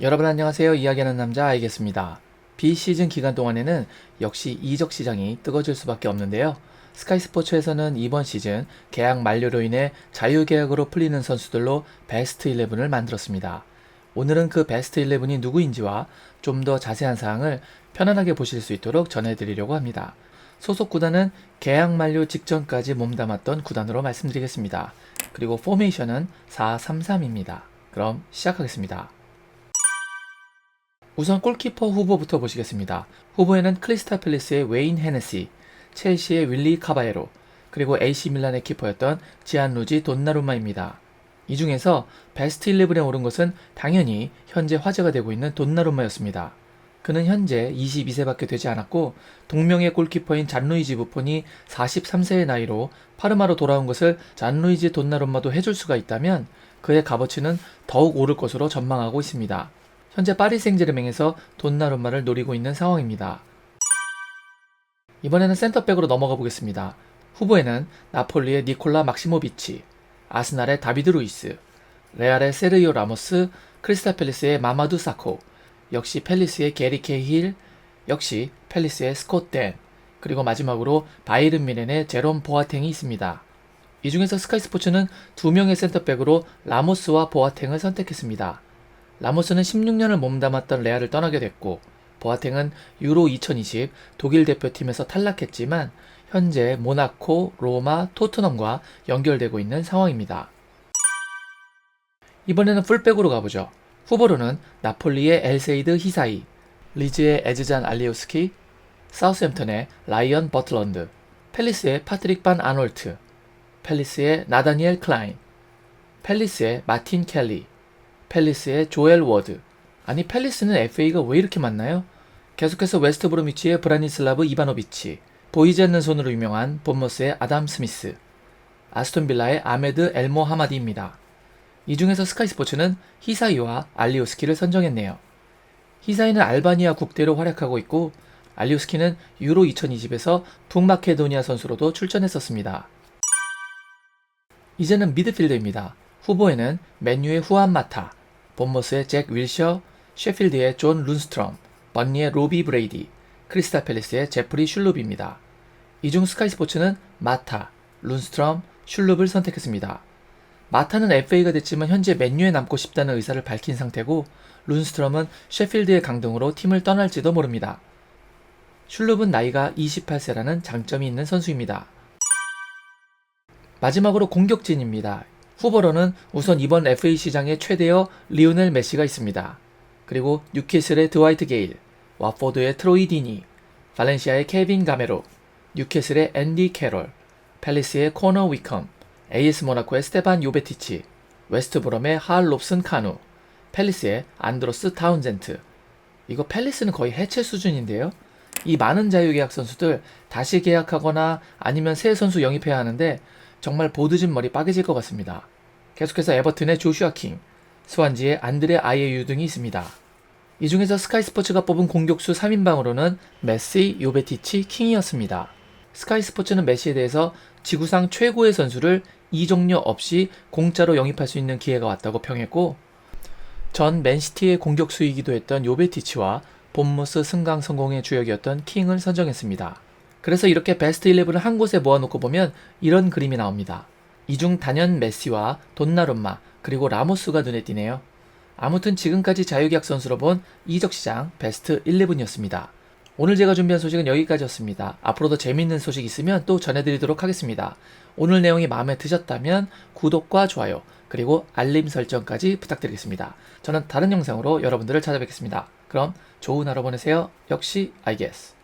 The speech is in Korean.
여러분 안녕하세요. 이야기하는 남자 알겠습니다. 비시즌 기간 동안에는 역시 이적 시장이 뜨거질 수밖에 없는데요. 스카이 스포츠에서는 이번 시즌 계약 만료로 인해 자유계약으로 풀리는 선수들로 베스트 11을 만들었습니다. 오늘은 그 베스트 11이 누구인지와 좀 더 자세한 사항을 편안하게 보실 수 있도록 전해드리려고 합니다. 소속 구단은 계약 만료 직전까지 몸담았던 구단으로 말씀드리겠습니다. 그리고 포메이션은 4-3-3입니다. 그럼 시작하겠습니다. 우선 골키퍼 후보부터 보시겠습니다. 후보에는 크리스타 팰리스의 웨인 헤네시, 첼시의 윌리 카바에로, 그리고 AC 밀란의 키퍼였던 지안 루지 돈나룸마입니다. 이 중에서 베스트 11에 오른 것은 당연히 현재 화제가 되고 있는 돈나룸마였습니다. 그는 현재 22세밖에 되지 않았고 동명의 골키퍼인 잔루이지 부폰이 43세의 나이로 파르마로 돌아온 것을 잔루이지 돈나룸마도 해줄 수가 있다면 그의 값어치는 더욱 오를 것으로 전망하고 있습니다. 현재 파리 생제르맹에서 돈나룸마를 노리고 있는 상황입니다. 이번에는 센터백으로 넘어가 보겠습니다. 후보에는 나폴리의 니콜라 막시모비치, 아스날의 다비드 루이스, 레알의 세르이오 라모스, 크리스탈 팰리스의 마마두 사코, 역시 팰리스의 게리 케힐, 역시 팰리스의 스콧 댄, 그리고 마지막으로 바이른 미넨의 제롬 보아탱이 있습니다. 이 중에서 스카이 스포츠는 두 명의 센터백으로 라모스와 보아탱을 선택했습니다. 라모스는 16년을 몸담았던 레알을 떠나게 됐고 보아탱은 유로 2020 독일 대표팀에서 탈락했지만 현재 모나코, 로마, 토트넘과 연결되고 있는 상황입니다. 이번에는 풀백으로 가보죠. 후보로는 나폴리의 엘세이드 히사이, 리즈의 에즈잔 알리오스키, 사우스햄턴의 라이언 버틀런드, 팰리스의 파트릭 반 아놀트, 팰리스의 나다니엘 클라인, 팰리스의 마틴 켈리, 팰리스의 조엘 워드. 아니 팰리스는 FA가 왜 이렇게 많나요? 계속해서 웨스트 브로미치의 브라니슬라브 이바노비치, 보이지 않는 손으로 유명한 본머스의 아담 스미스, 아스톤 빌라의 아메드 엘모 하마디입니다. 이 중에서 스카이 스포츠는 히사이와 알리오스키를 선정했네요. 히사이는 알바니아 국대로 활약하고 있고 알리오스키는 유로 2020에서 북마케도니아 선수로도 출전했었습니다. 이제는 미드필더입니다. 후보에는 맨유의 후안 마타, 본머스의 잭 윌셔, 셰필드의 존 룬스트럼, 번니의 로비 브레이디, 크리스탈 팰리스의 제프리 슐룹입니다. 이중 스카이 스포츠는 마타, 룬스트럼, 슐룹을 선택했습니다. 마타는 FA가 됐지만 현재 맨유에 남고 싶다는 의사를 밝힌 상태고 룬스트럼은 셰필드의 강등으로 팀을 떠날지도 모릅니다. 슐룹은 나이가 28세라는 장점이 있는 선수입니다. 마지막으로 공격진입니다. 후보로는 우선 이번 FA 시장의 최대어 리오넬 메시가 있습니다. 그리고 뉴캐슬의 드와이트 게일, 와포드의 트로이 디니, 발렌시아의 케빈 가메로, 뉴캐슬의 앤디 캐롤, 팰리스의 코너 위컴, AS 모나코의 스테반 요베티치, 웨스트브럼의 할 롭슨 카누, 팰리스의 안드로스 타운젠트. 이거 팰리스는 거의 해체 수준인데요. 이 많은 자유계약 선수들 다시 계약하거나 아니면 새 선수 영입해야 하는데 정말 보드진 머리 빠개질 것 같습니다. 계속해서 에버튼의 조슈아 킹, 스완지의 안드레 아이에유 등이 있습니다. 이 중에서 스카이 스포츠가 뽑은 공격수 3인방으로는 메시, 요베티치, 킹이었습니다. 스카이 스포츠는 메시에 대해서 지구상 최고의 선수를 이적료 없이 공짜로 영입할 수 있는 기회가 왔다고 평했고 전 맨시티의 공격수이기도 했던 요베티치와 본모스 승강 성공의 주역이었던 킹을 선정했습니다. 그래서 이렇게 베스트 11을 한 곳에 모아놓고 보면 이런 그림이 나옵니다. 이중 단연 메시와 돈나룸마 그리고 라모스가 눈에 띄네요. 아무튼 지금까지 자유계약 선수로 본 이적 시장 베스트 11이었습니다. 오늘 제가 준비한 소식은 여기까지였습니다. 앞으로도 재밌는 소식 있으면 또 전해드리도록 하겠습니다. 오늘 내용이 마음에 드셨다면 구독과 좋아요 그리고 알림 설정까지 부탁드리겠습니다. 저는 다른 영상으로 여러분들을 찾아뵙겠습니다. 그럼 좋은 하루 보내세요. 역시 I guess.